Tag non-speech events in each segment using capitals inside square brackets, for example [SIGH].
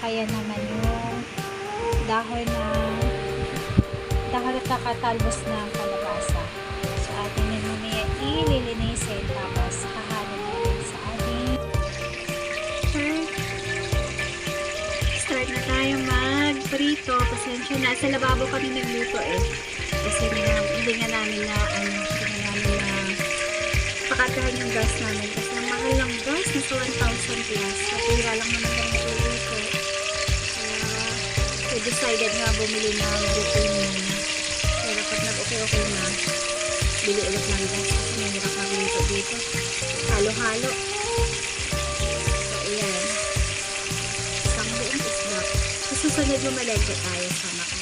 kaya naman yung dahon na dahon na kakatalbos ng kalabasa. So, atin yun mamaya ililinisin tapos hahalo natin sa ating start. Start na tayo mag-prito. Pasensya na. Sa lababo kami nagluto eh. Kasi nga, hindi nga namin na, ano, hindi nga namin na pakatahan yung gas namin. Kasi ang mahal ng gas, nasa 1,000 plus. Napira lang naman kami nagluto. Decided nga bumili ng routine muna. Pero pag nag-okay-okay na, bili ulit ng gas. Kasi mahirap magluto dito. Halo-halo. So, ayan. Isang buong isda. Sa susunod malagay tayo sa maka.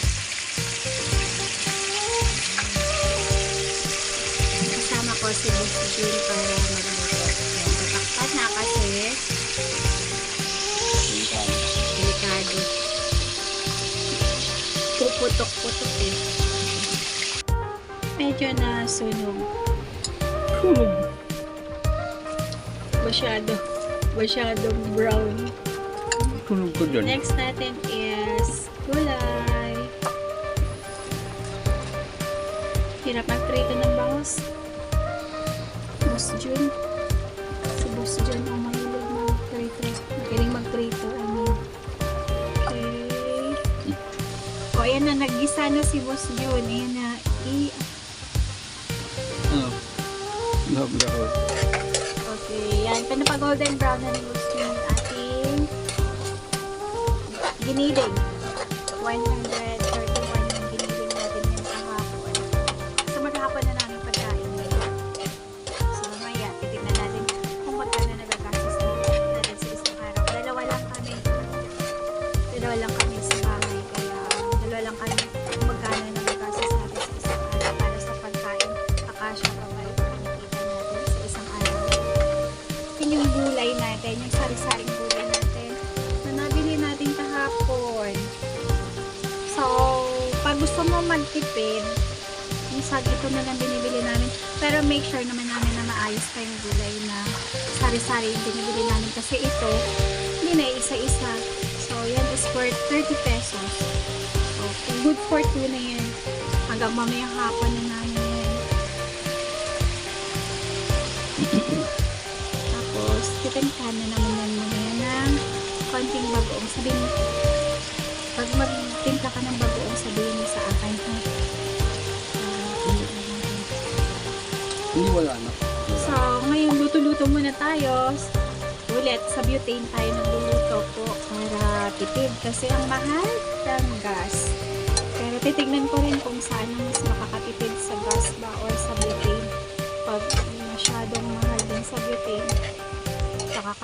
Kasama ko si Boss para magluto. Puputok-putok eh. Medyo na sunog. Sunog. Masyado. Masyadong brown. Sunog ko dyan. Next natin is gulay. Hirap magprito ng bangus. Boss Jun. Ayan na. Naggisa na si Boss Jun. Ayan na. I Ano? Grabe ako. Okay, yan. Pinapa-golden brown na ni Boss Jun ating giniling. 131 gulay natin, yung sari-saring gulay natin na nabili natin kahapon. So, pag gusto mo magtipid, yung sag ito na lang binibili namin. Pero make sure naman namin na maayos pa yung gulay na sari-sari yung binibili namin. Kasi ito, hindi na isa-isa. So, yan is worth 30 pesos. So, good for two na yan. Hanggang mamayang hapon na namin yan. Tapos, titinkan na naman mamaya ng konting bagoong. Sabihin pag magtimpla ka ng bagoong, sabihin mo sa akin, ha? Hindi wala na. So, ngayon luto-luto muna tayo. Ulit, sa butane tayo nagluluto po para tipid kasi ang mahal ng gas. Pero titignan ko rin kung saan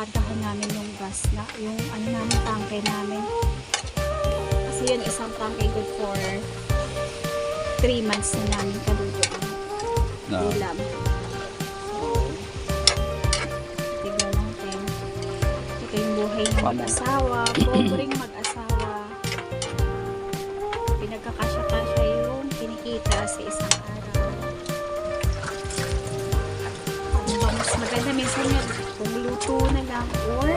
kakakantahan namin yung gas na, yung ano namin, tangke namin. Kasi yun, isang tangke good for 3 months na namin kalutuan Na. ulam. Tignan natin. Ito yung buhay ng mag-asawa. Pobreng mag-asawa. Pinagkakasya-kasya yung kinikita sa isang araw. Ano ba mas maganda? Minsan nga, kung na lang or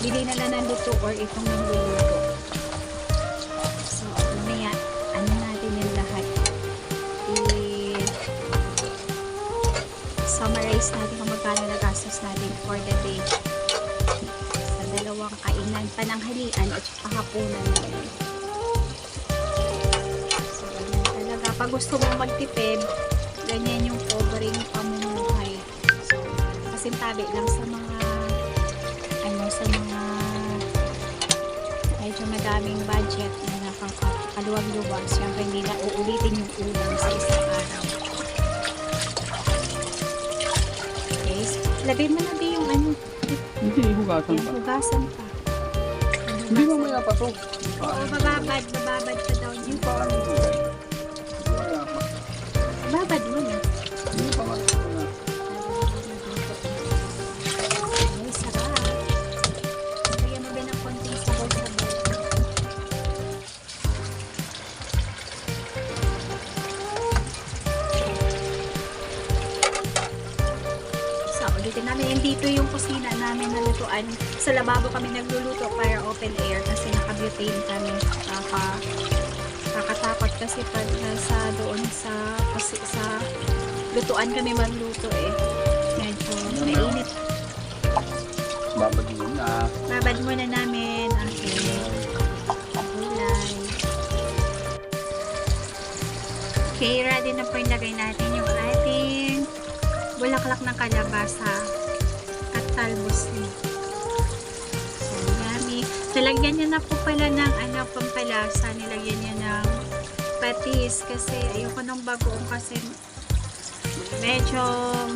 bili na lang ng luto or itong niluluto. So, mamaya, ano natin yung lahat i- summarize natin kung magkano nagastos natin for the day sa dalawang kainan, pananghalian at hapunan natin. So, talaga. Pag gusto mong magtipid, ganyan yung covering pamumuhay. So, kasintabi lang sa mga ano, sa mga medyo madaming budget na nakakaluwag-luwag. Siyempre, hindi na uulitin yung ulam sa isang araw. Okay. Lagay mo na din yung ano, Hindi, hugasan yung pa. hugasan pa. Hindi mo maya pa to. Oo, bababad, bababad pa daw pa. Babad Ulitin namin. Yan dito yung kusina namin na lutuan. Sa lababo kami nagluluto para open air kasi naka-butane kami. Kaka, kakatakot kasi pag nasa doon sa, kasi sa lutuan kami magluto eh. Medyo mainit. Babad yun na. Babad muna namin ang gulay. Okay, ready na po ilagay natin yung bulaklak ng kalabasa at talbos niya. So, yummy. Nilagyan niya na po pala ng ano, pampalasa. Nilagyan niya ng patis kasi ayoko ng bagoong kasi medyo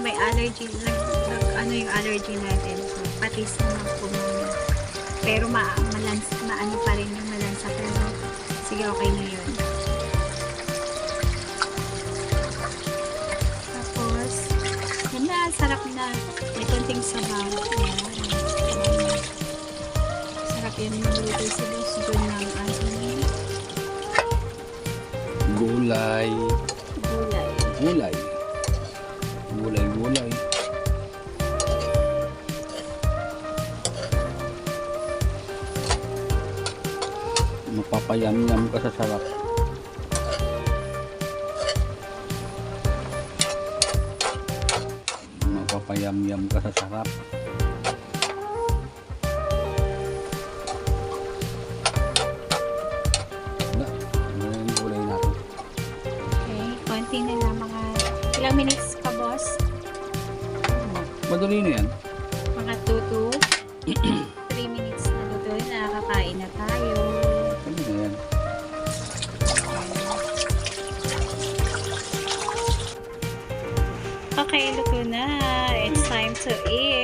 may allergy nag, nag- ano yung allergy natin so patis na lang po muna pero ma malans maano pa rin yung malansa pero sige okay na yun na sarap na may konting sabaw Ayan. Sarap yun yung luto sa gusto ng ating Gulay. gulay Gulay. Gulay, gulay. Mapapayam-yam ka sa sarap. mapayam-yam ka sa sarap. Ano konti na lang mga ilang minutes ka boss? Hmm, madali na yan. Mga 2 3 [CLEARS THROAT] minutes na luto nakakain na tayo. Ano na yan. Okay luto na. So yeah.